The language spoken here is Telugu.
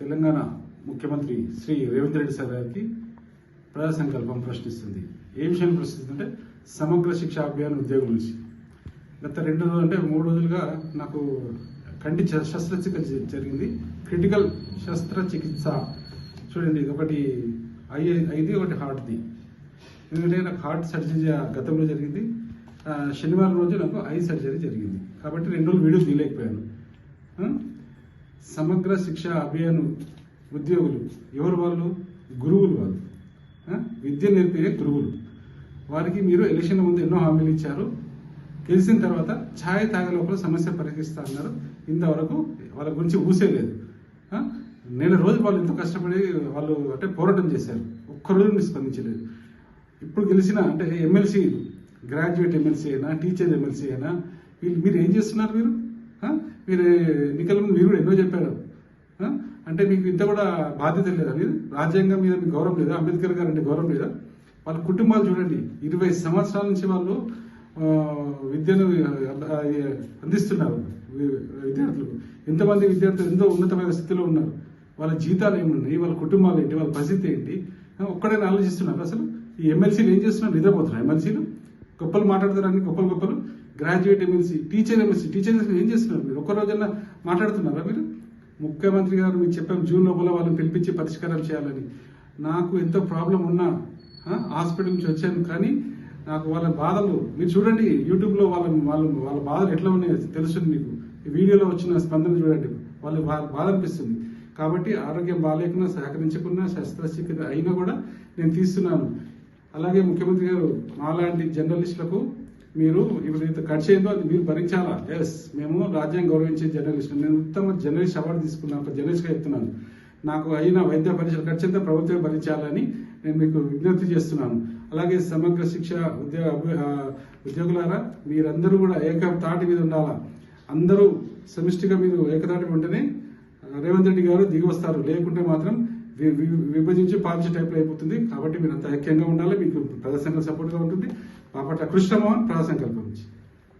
తెలంగాణ ముఖ్యమంత్రి శ్రీ రేవంత్ రెడ్డి సార్ గారికి ప్రజా సంకల్పం ప్రశ్నిస్తుంది. ఏ విషయం ప్రశ్నిస్తుందంటే సమగ్ర శిక్ష అభియాన్ ఉద్యోగం నుంచి. గత రెండు రోజులు అంటే మూడు రోజులుగా నాకు కంటి శస్త్రచికిత్స జరిగింది. క్రిటికల్ శస్త్రచికిత్స. చూడండి ఒకటి ఐ ఐది ఒకటి హార్ట్ది. ఎందుకంటే నాకు హార్ట్ సర్జరీ గతంలో జరిగింది. శనివారం రోజు నాకు ఐ సర్జరీ జరిగింది. కాబట్టి రెండు రోజులు వీడియో తీయలేకపోయాను. సమగ్ర శిక్ష అభియాన్ ఉద్యోగులు. ఎవరు వాళ్ళు? గురువులు వాళ్ళు. విద్య నేర్పే గురువులు. వారికి మీరు ఎలక్షన్ ముందు ఎన్నో హామీలు ఇచ్చారు. గెలిచిన తర్వాత ఛాయ్ తాగే లోపల సమస్య పరిహరిస్తా అన్నారు. ఇంతవరకు వాళ్ళ గురించి ఊసే లేదు. నెల రోజు వాళ్ళు ఎంతో కష్టపడి వాళ్ళు అంటే పోరాటం చేశారు. ఒక్కరోజు మీరు స్పందించలేదు. ఇప్పుడు గెలిచిన అంటే ఎమ్మెల్సీ గ్రాడ్యుయేట్ ఎమ్మెల్సీ అయినా టీచర్ ఎమ్మెల్సీ అయినా వీళ్ళు మీరు ఏం చేస్తున్నారు మీరు? మీరు ఎన్నికల ముందు మీరు కూడా ఎన్నో చెప్పారు అంటే మీకు ఇంత కూడా బాధ్యత లేదా మీరు? రాజ్యాంగం మీద మీకు గౌరవం లేదా? అంబేద్కర్ గారు అంటే గౌరవం లేదా? వాళ్ళ కుటుంబాలు చూడండి. ఇరవై సంవత్సరాల నుంచి వాళ్ళు విద్యను అందిస్తున్నారు. విద్యార్థులకు. ఎంతమంది విద్యార్థులు ఎంతో ఉన్నతమైన స్థితిలో ఉన్నారు. వాళ్ళ జీతాలు ఏమున్నాయి? వాళ్ళ కుటుంబాలు ఏంటి? వాళ్ళ పరిస్థితి ఏంటి? ఒక్కడైనా ఆలోచిస్తున్నారు. అసలు ఈ ఎమ్మెల్సీలు ఏం చేస్తున్నారు? నిద్రపోతున్నారు. ఎమ్మెల్సీలు? గొప్పలు మాట్లాడతారని గొప్పలు గొప్పలు. Graduate MLC teacher MLC teacher ఏం చేస్తున్నారు మీరు? ఒక్క రోజన్నా మాట్లాడుతున్నారా మీరు? ముఖ్యమంత్రి గారు మీకు చెప్పాం జూన్ లోపల వాళ్ళని పిలిపించి పరిష్కారం చేయాలని. నాకు ఎంతో ప్రాబ్లం ఉన్నా హాస్పిటల్ నుంచి వచ్చాను కానీ నాకు వాళ్ళ బాధలు మీరు చూడండి యూట్యూబ్లో వాళ్ళ వాళ్ళు వాళ్ళ బాధలు ఎట్లా ఉన్నాయో తెలుస్తుంది మీకు. ఈ వీడియోలో వచ్చిన స్పందన చూడండి. వాళ్ళు బాధ అనిపిస్తుంది. కాబట్టి ఆరోగ్యం బాగాలేకున్నా సహకరించకున్నా శస్త్రచికిత్స అయినా కూడా నేను తీస్తున్నాను. అలాగే ముఖ్యమంత్రి గారు మాలాంటి జర్నలిస్టులకు మీరు ఇప్పుడు ఇంత ఖర్చు అది మీరు భరించాలా? ఎస్ మేము రాజ్యాంగం గౌరవించే జర్నలిస్ట్. నేను ఉత్తమ జర్నలిస్ట్ అవార్డు తీసుకున్నాను. ఒక జర్నలిస్ట్గా చెప్తున్నాను. నాకు అయిన వైద్య పరీక్షల ఖర్చు అంతా ప్రభుత్వమే భరించాలని నేను మీకు విజ్ఞప్తి చేస్తున్నాను. అలాగే సమగ్ర శిక్ష ఉద్యోగ అభి- ఉద్యోగులారా మీరందరూ కూడా ఏక తాటి మీద ఉండాలా? అందరూ సమిష్టిగా మీరు ఏకతాటి ఉంటేనే రేవంత్ రెడ్డి గారు దిగి వస్తారు. లేకుంటే మాత్రం విభజించి పాలించే టైప్లో అయిపోతుంది. కాబట్టి మీరు అంత ఐక్యంగా ఉండాలి. మీకు ప్రజా సపోర్ట్గా ఉంటుంది. బాపట్ల కృష్ణమోహన్ ప్రజాసంకల్పం నుంచి.